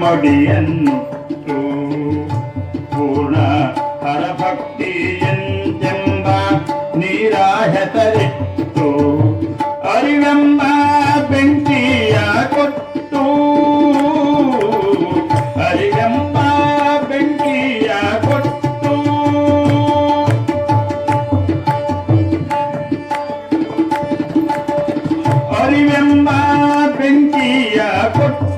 ಮಡಿಯಂತು ಪೂರ್ಣ ಹರಭಕ್ತಿಯಂತೆಂಬ ನೀರಾಹತರಿತ್ತು ಅರಿವೆಂಬ ಬೆಂಕಿಯ ಕೊಟ್ಟು ಅರಿವೆಂಬ ಬೆಂಕಿಯ ಕೊಟ್ಟು ಅರಿವೆಂಬ ಬೆಂಕಿಯ ಕೊಟ್ಟು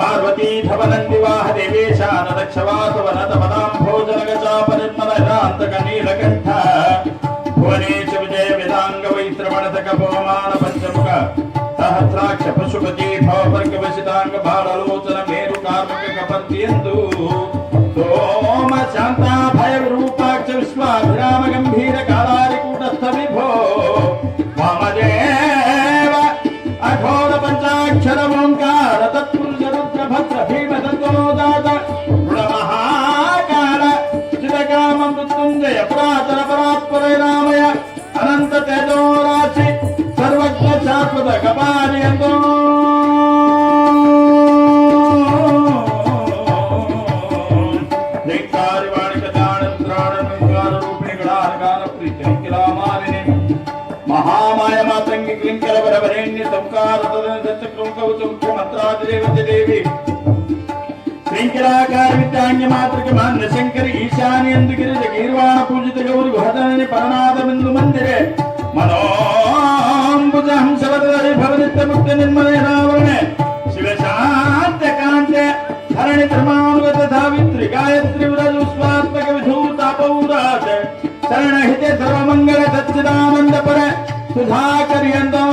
పార్వతీధవనం వివాహ దేవేశానదక్షవాసవనతపదాంభోజనగచాపనిర్మలశాంతక నీలకంఠ భువనేశ విజయ విదాంగ వైత్రమణతక భోమాన పంచముఖ సహస్రాక్ష పశుపతి భవవర్గ వసితాంగ బాలలోచన మేరు కార్మిక కపర్తియందు ಸರ್ವಜ್ಞ ಶಾಪದ ಕಪಾಲಿ ಎಂದು. ಲಿಂಗಾರಿ ವಾಣಿಕ ದಾಣಂತ್ರಾಣ ಲಿಂಗಾರ ರೂಪಿಣಿಗಳ ಅರ್ಗಾನ ಪ್ರೀತಿ ಅಂಕಿಲ ಮಾಲಿನಿ. ಮಹಾಮಾಯ ಮಾತಂಗಿ ಕ್ಲಿಂಕರ ಬರಬರೇಣ್ಯ ಸಂಕಾರ ಸತ್ಯಕ್ರಮಕವು ಸಂಖ್ಯ ದೇವತೆ ದೇವಿ. ಮಾನ್ಯ ಶಂಕರ ಈಶಾನಿ ಎಂದು ಗಿರಿಜ ಗೀರ್ವಾಣ ಪೂಜಿತ ಗೌರಿ ಹದನನೆ ಪರನಾದವೆಂದು ಮಂದಿರೆ. ಮನೋ ಸರ್ವದಹಂ ಸರ್ವದರಿ ಭವದಿತ್ತ ಮುಕ್ತ ನಿರ್ಮಲ ರಾವಣೆ ಶಿವಶಾಂತ ಕಾಂತೆ ಹರಣಿ ಧರ್ಮಾನುಗತ ಧಾವಿತ್ರಿ ಗಾಯತ್ರಿ ವ್ರಜ ಸ್ವಾತ್ಮಕ ವಿಧೂತ ಅಪೌರಾಟ ಶರಣ ಹಿತೆ ಸರ್ವಮಂಗಲ ಸಚ್ಚಿದಾನಂದ ಪರ ಸುಧಾಕರ್ಯಂತಂ